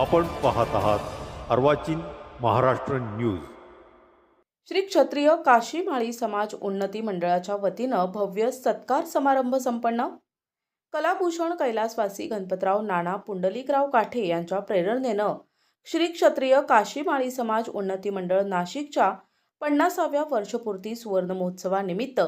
आपण पाहत आहात अर्वाचीन महाराष्ट्र न्यूज. श्री क्षत्रिय काशी माळी समाज उन्नती मंडळाच्या वतीनं भव्य सत्कार समारंभ संपन्न. कलाभूषण कैलासवासी गणपतराव नाना पुंडलिकराव काठे यांच्या प्रेरणेनं श्री क्षत्रिय काशी माळी समाज उन्नती मंडळ नाशिकच्या पन्नासाव्या वर्षपूर्ती सुवर्ण महोत्सवानिमित्त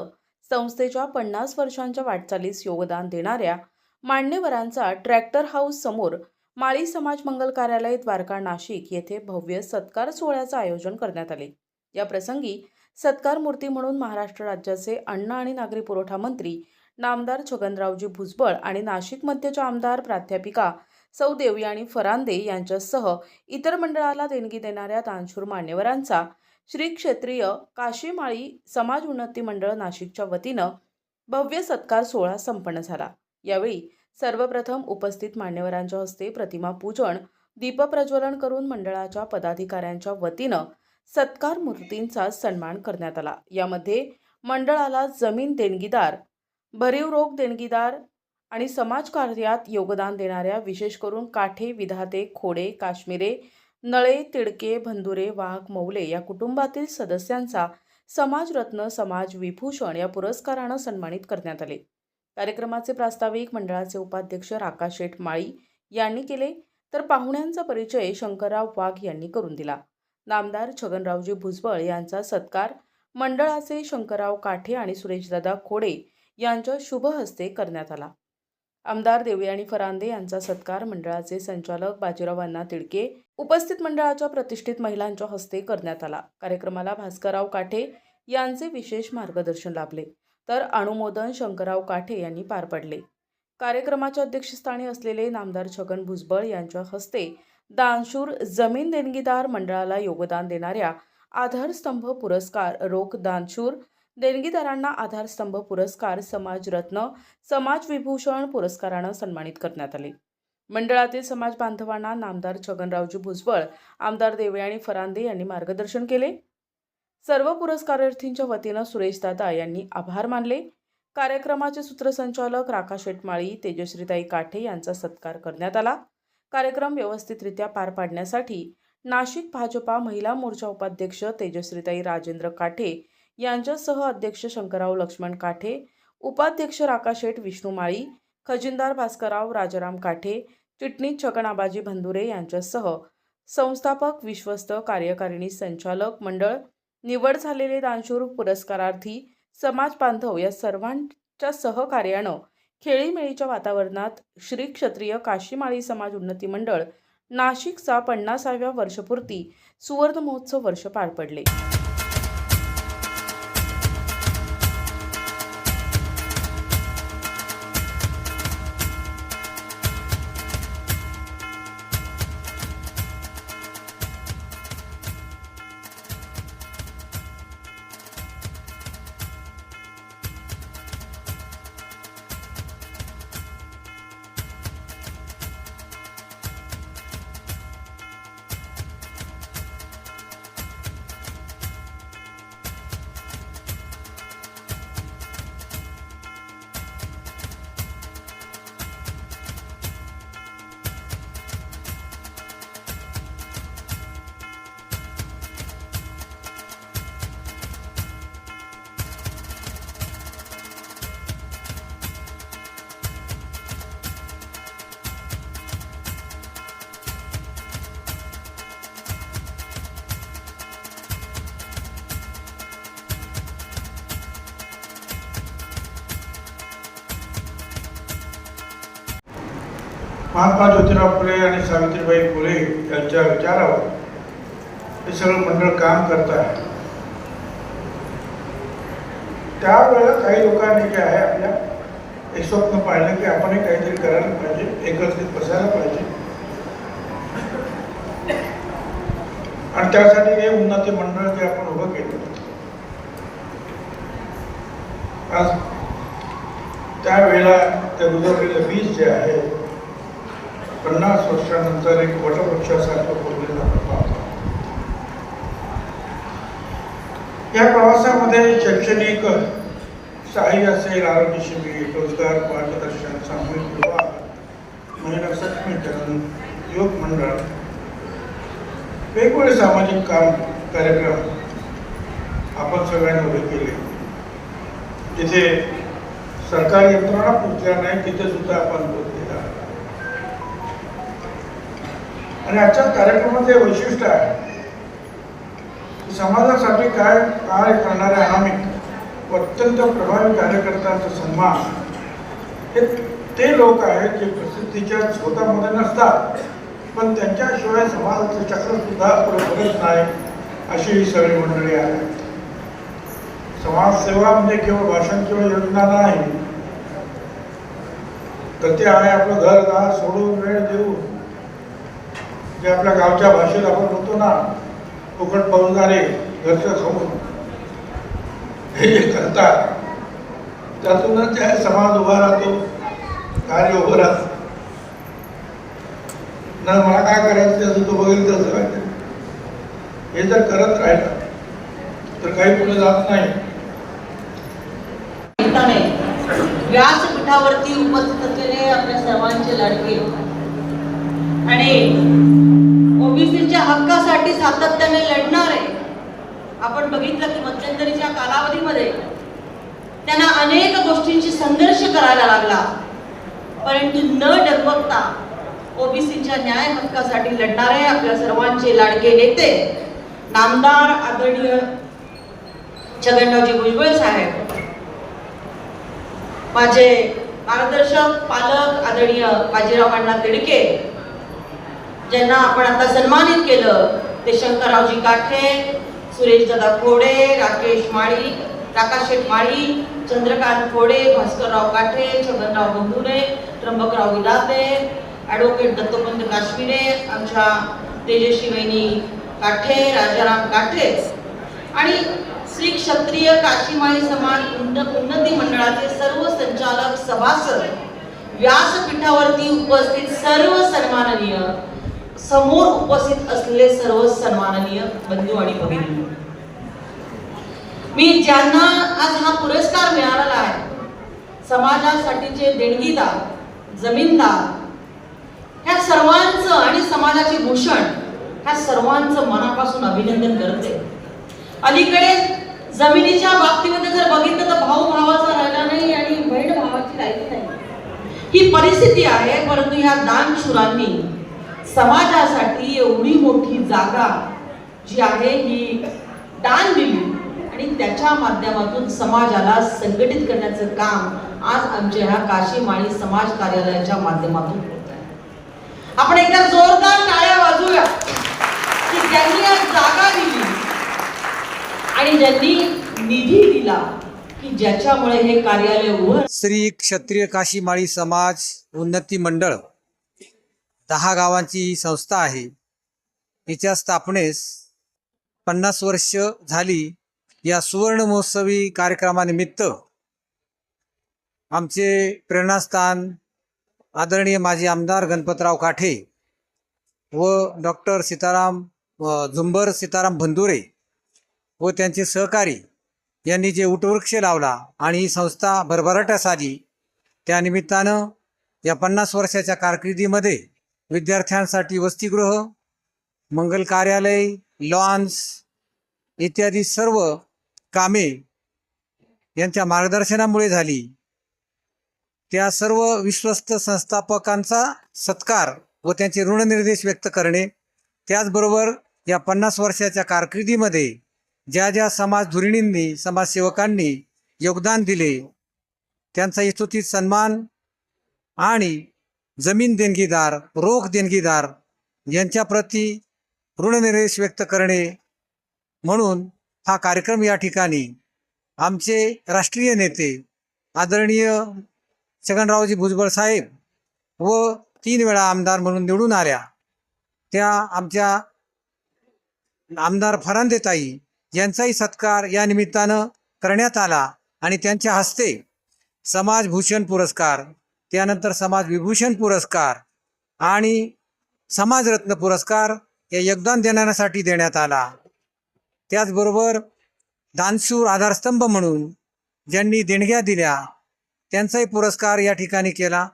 संस्थेच्या पन्नास वर्षांच्या वाटचालीस योगदान देणाऱ्या मान्यवरांचा ट्रॅक्टर हाऊस समोर माळी समाज मंगल कार्यालय द्वारका नाशिक येथे भव्य सत्कार सोहळ्याचं आयोजन करण्यात आले. या प्रसंगी सत्कार मूर्ती म्हणून महाराष्ट्र राज्याचे अन्न आणि नागरी पुरवठा मंत्री नामदार छगनरावजी भुजबळ आणि नाशिक मध्यच्या आमदार प्राध्यापिका सौ आणि फरांदे यांच्यासह इतर मंडळाला देणगी देणाऱ्या दानशूर मान्यवरांचा श्री क्षेत्रीय काशीमाळी समाज उन्नती मंडळ नाशिकच्या वतीनं भव्य सत्कार सोहळा संपन्न झाला. यावेळी सर्वप्रथम उपस्थित मान्यवरांच्या हस्ते प्रतिमा पूजन दीपप्रज्वलन करून मंडळाच्या पदाधिकाऱ्यांच्या वतीनं सत्कार मूर्तींचा सन्मान करण्यात आला. यामध्ये मंडळाला जमीन देणगीदार भरीव रोग देणगीदार आणि समाजकार्यात योगदान देणाऱ्या विशेष करून काठे विधाते खोडे काश्मीरे नळे तिडके भंदुरे वाघ मौले या कुटुंबातील सदस्यांचा समाजरत्न समाज विभूषण या पुरस्कारानं सन्मानित करण्यात आले. कार्यक्रमाचे प्रास्ताविक मंडळाचे उपाध्यक्ष राकाश शेठ माळी यांनी केले तर पाहुण्यांचा परिचय शंकरराव वाघ यांनी करून दिला. नामदार छगनरावजी भुजबळ यांचा सत्कार मंडळाचे शंकरराव काठे आणि सुरेशदादा खोडे यांच्या शुभ हस्ते करण्यात आला. आमदार देवयाणी फरांदे यांचा सत्कार मंडळाचे संचालक बाजीराव अण्णा तिडके उपस्थित मंडळाच्या प्रतिष्ठित महिलांच्या हस्ते करण्यात आला. कार्यक्रमाला भास्करराव काठे यांचे विशेष मार्गदर्शन लाभले. तर अनुमोदन शंकरराव काठे यांनी पार पडले. कार्यक्रमाच्या अध्यक्षस्थानी असलेले नामदार छगन भुजबळ यांच्या हस्ते दानशूर जमीन देणगीदार मंडळाला योगदान देणाऱ्या आधारस्तंभ पुरस्कार रोख दानशूर देणगीदारांना आधारस्तंभ पुरस्कार समाजरत्न समाज विभूषण पुरस्कारानं सन्मानित करण्यात आले. मंडळातील समाज बांधवांना नामदार छगनरावजी भुजबळ आमदार देवयानी फरांदे यांनी मार्गदर्शन केले. सर्व पुरस्कारार्थींच्या वतीनं सुरेशदादा यांनी आभार मानले. कार्यक्रमाचे सूत्रसंचालक राका शेटमाळी तेजश्रीताई काठे यांचा सत्कार करण्यात आला. कार्यक्रम व्यवस्थितरित्या पार पाडण्यासाठी नाशिक भाजपा महिला मोर्चा उपाध्यक्ष तेजश्रीताई राजेंद्र काठे यांच्यासह अध्यक्ष शंकरराव लक्ष्मण काठे उपाध्यक्ष राकाशेठ विष्णू माळी खजिनदार भास्करराव राजाराम काठे चिटणीस छगन भंदुरे यांच्यासह संस्थापक विश्वस्त कार्यकारिणी संचालक मंडळ निवड झालेले दानशूर पुरस्कारार्थी समाज बांधव या सर्वांच्या सहकार्यानं खेळीमेळीच्या वातावरणात श्री क्षत्रिय काशीमाळी समाज उन्नती मंडळ नाशिकचा पन्नासाव्या वर्षपूर्ती सुवर्ण महोत्सव वर्ष पार पडले. महात्मा ज्योतिराव फुले आणि सावित्रीबाई फुले यांच्या विचारावर हे सगळं मंडळ काम करत आहे. त्यावेळेला काही लोकांनी जे आहे आपल्या एक स्वप्न पाहिलं की आपणही काहीतरी करायला पाहिजे एकत्रित बसायला पाहिजे. आणि त्यासाठी हे उन्नती मंडळ जे आपण उभं केलं. आज त्यावेळेला त्या रुजवलेलं वीज जे आहे पन्नास वर्षानंतर एक वटवृक्षासारखं बोललेलं आपण पाहतो या प्रवासामध्ये शैक्षणिक सहाय्य असेल आरोग्य शिबिर रोजगार मार्गदर्शन सामूहिक विवाह महिला सक्षमीकरण योग मंडळ वेगवेगळे सामाजिक काम कार्यक्रम आपण सगळ्यांनी उभे केले. जिथे सरकारी यंत्रणा पोहोचल्या नाही तिथे सुद्धा आपण आणि आजच्या कार्यक्रमाचे वैशिष्ट्य आहे की समाजासाठी काय काय करणारे अनामिक अत्यंत प्रभावी कार्यकर्त्यांचा सन्मान. हे ते लोक आहेत जे प्रसिद्धीच्या शोधामध्ये नसतात पण त्यांच्याशिवाय समाजाचं चक्रसुद्धा बघत नाही अशी ही सगळी मंडळी आहे समाजसेवा म्हणजे केवळ भाषण किंवा योजना नाही. तर ते आहे आपलं घर दार सोडून वेळ देऊन जे आपल्या गावच्या भाषेत आपण म्हणतो ना फुकट पळणारे घरचं खाऊन. हे जे करतात त्यातूनच त्या समाज उभा राहतो कार्य उभं राहतो. ना मला काय करायचं त्याचं तो बघेल तसं काय हे जर करत राहिलं तर काही पुढे जात नाही. व्यासपीठावरती उपस्थित असलेले आपल्या सर्वांचे लाडके. आणि ओबीसीच्या हक्कासाठी सातत्याने लढणारे आपण बघितलं की मध्यंतरीच्या कालावधीमध्ये त्यांना अनेक गोष्टींशी संघर्ष करायला लागला. परंतु न डगमगता ओबीसीच्या न्याय हक्कासाठी लढणारे आपल्या सर्वांचे लाडके नेते नामदार आदरणीय छगनरावजी भुजबळ साहेब माझे मार्गदर्शक पालक आदरणीय बाजीराव अण्णा तिडके ज्यांना आपण आता सन्मानित केलं ते शंकररावजी काठे सुरेश दादा खोडे राकेश माळी राकाश शेठ माळी चंद्रकांत खोडे भास्करराव काठे छगनराव बंधुरे त्र्यंबकराव विदाते ॲडव्होकेट दत्तपंत काश्मीरे आमच्या तेजस्वी वहिनी काठे राजाराम काठे. आणि श्री क्षत्रिय काशीमाळी समाज उन्न- उन्नती मंडळाचे सर्व संचालक सभासद व्यासपीठावरती उपस्थित सर्व सन्माननीय समोर उपस्थित असलेले सर्व सन्माननीय बंधू आणि भगिनी. मी ज्यांना आज हा पुरस्कार मिळालेला आहे समाजासाठीचे देणगीदार जमीनदार ह्या सर्वांचं आणि समाजाचे भूषण ह्या सर्वांचं मनापासून अभिनंदन करते. अलीकडे जमिनीच्या बाबतीमध्ये जर बघितलं तर भाऊ भावाचा राहिला नाही आणि बहीण भावाची राहिली नाही. ही परिस्थिती आहे परंतु ह्या दानशुरांनी समाजासाठी एवढी मोठी जागा जी आहे ही दान दिली. आणि त्याच्या माध्यमातून समाजाला संघटित करण्याचं काम आज आमच्या ह्या काशी माळी समाज कार्यालयाच्या माध्यमातून होत आहे. आपण एकदा जोरदार टाळ्या वाजूया की ज्यांनी आज जागा दिली आणि ज्यांनी निधी दिला की ज्याच्यामुळे हे कार्यालय उभं श्री क्षत्रिय काशी माळी समाज उन्नती मंडळ दहा गावांची ही संस्था आहे. हिच्या स्थापनेस पन्नास वर्ष झाली. या सुवर्ण महोत्सवी कार्यक्रमानिमित्त आमचे प्रेरणास्थान आदरणीय माजी आमदार गणपतराव काठे व डॉक्टर सीताराम झुंबर सीताराम भंदुरे व त्यांचे सहकारी यांनी जे उटवृक्ष लावला आणि ही संस्था भरभराट्यास आली त्यानिमित्तानं या पन्नास वर्षाच्या कारकिर्दीमध्ये विद्यार्थ्यांसाठी वसतिगृह मंगल कार्यालय लॉन्स इत्यादी सर्व कामे यांच्या मार्गदर्शनामुळे झाली. त्या सर्व विश्वस्त संस्थापकांचा सत्कार व त्यांचे ऋणनिर्देश व्यक्त करणे त्याचबरोबर या पन्नास वर्षाच्या कारकिर्दीमध्ये ज्या ज्या समाज धुरिणींनी समाजसेवकांनी योगदान दिले त्यांचा यथोचित सन्मान आणि जमीन देणगीदार रोख देणगीदार यांच्या प्रती ऋणनिरेश व्यक्त करणे म्हणून हा कार्यक्रम या ठिकाणी आमचे राष्ट्रीय नेते आदरणीय छगनरावजी भुजबळ साहेब व तीन वेळा आमदार म्हणून निवडून आल्या. त्या आमच्या आमदार फरांदेताई यांचाही सत्कार या निमित्तानं करण्यात आला आणि त्यांच्या हस्ते समाजभूषण पुरस्कार त्यानंतर समाज विभूषण पुरस्कार आणि समाजरत्न पुरस्कार या योगदान देण्यासाठी देण्यात आला. त्याचबरोबर दानशूर आधारस्तंभ म्हणून ज्यांनी देणग्या दिल्या त्यांचाही पुरस्कार या ठिकाणी केला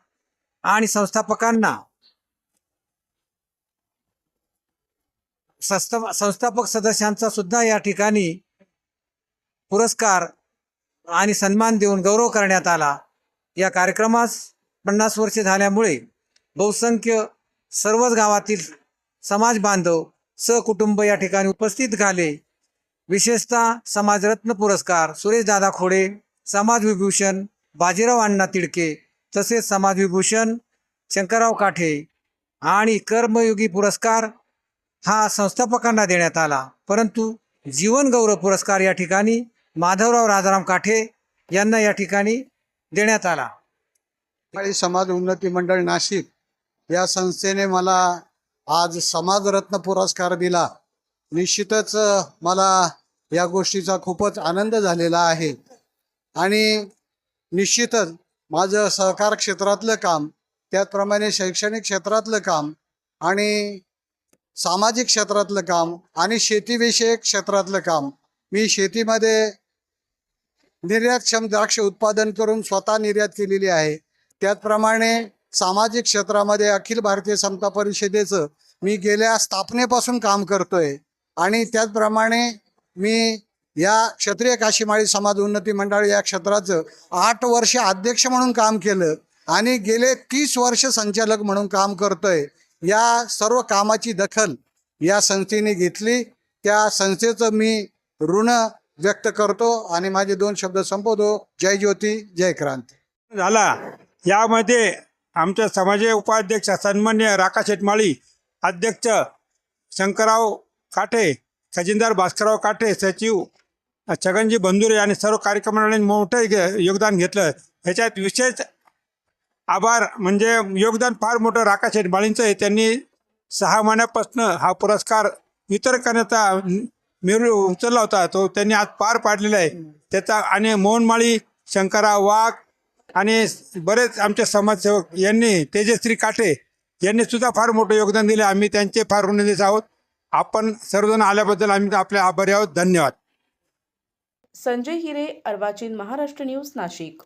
आणि संस्थापकांना संस्थापक सदस्यांचा सुद्धा या ठिकाणी पुरस्कार आणि सन्मान देऊन गौरव करण्यात आला. या कार्यक्रमास पन्नास वर्षे झाल्यामुळे बहुसंख्य सर्वच गावातील समाज बांधव सहकुटुंब या ठिकाणी उपस्थित झाले. विशेषतः समाजरत्न पुरस्कार सुरेशदादा खोडे समाजविभूषण बाजीराव अण्णा तिडके तसेच समाजविभूषण शंकरराव काठे आणि कर्मयोगी पुरस्कार हा संस्थापकांना देण्यात आला. परंतु जीवनगौरव पुरस्कार या ठिकाणी माधवराव राजाराम काठे यांना या ठिकाणी देण्यात आला. आणि समाज उन्नती मंडळ नाशिक या संस्थेने मला आज समाजरत्न पुरस्कार दिला. निश्चितच मला या गोष्टीचा खूपच आनंद झालेला आहे. आणि निश्चितच माझं सहकार क्षेत्रातलं काम त्याचप्रमाणे शैक्षणिक क्षेत्रातलं काम आणि सामाजिक क्षेत्रातलं काम आणि शेतीविषयक क्षेत्रातलं काम मी शेतीमध्ये निर्यातक्षम द्राक्ष उत्पादन करून स्वतः निर्यात केलेली आहे. त्याचप्रमाणे सामाजिक क्षेत्रामध्ये अखिल भारतीय समता परिषदेचं मी गेल्या स्थापनेपासून काम करतोय आणि त्याचप्रमाणे मी या क्षत्रिय काशीमाळी समाज उन्नती मंडळ या क्षेत्राचं आठ वर्ष अध्यक्ष म्हणून काम केलं आणि गेले तीस वर्ष संचालक म्हणून काम करतोय. या सर्व कामाची दखल या संस्थेने घेतली. त्या संस्थेचं मी ऋण व्यक्त करतो आणि माझे दोन शब्द संपवतो. जय ज्योती जय क्रांती. झाला. यामध्ये आमच्या समाज उपाध्यक्ष सन्मान्य राका शेटमाळी अध्यक्ष शंकरराव काठे खजिनदार भास्करराव काठे सचिव छगनजी बंधुरे आणि सर्व कार्यक्रमांनी मोठं योगदान घेतलं. ह्याच्यात विशेष आभार म्हणजे योगदान फार मोठं राका शेटमाळींचं आहे. त्यांनी सहा महिन्यापासून हा पुरस्कार वितरण करण्याचा मिळू उचलला होता. तो त्यांनी आज पार पाडलेला आहे. त्याचा आणि मोहनमाळी शंकरराव वाघ आणि बरेच आमचे समाजसेवक यांनी तेजश्री काटे यांनी सुद्धा फार मोठं योगदान दिले. आम्ही त्यांचे फार ऋणदेश आहोत. आपण सर्वजण आल्याबद्दल आम्ही आपले आभारी आहोत. धन्यवाद. संजय हिरे अर्वाचीन महाराष्ट्र न्यूज नाशिक.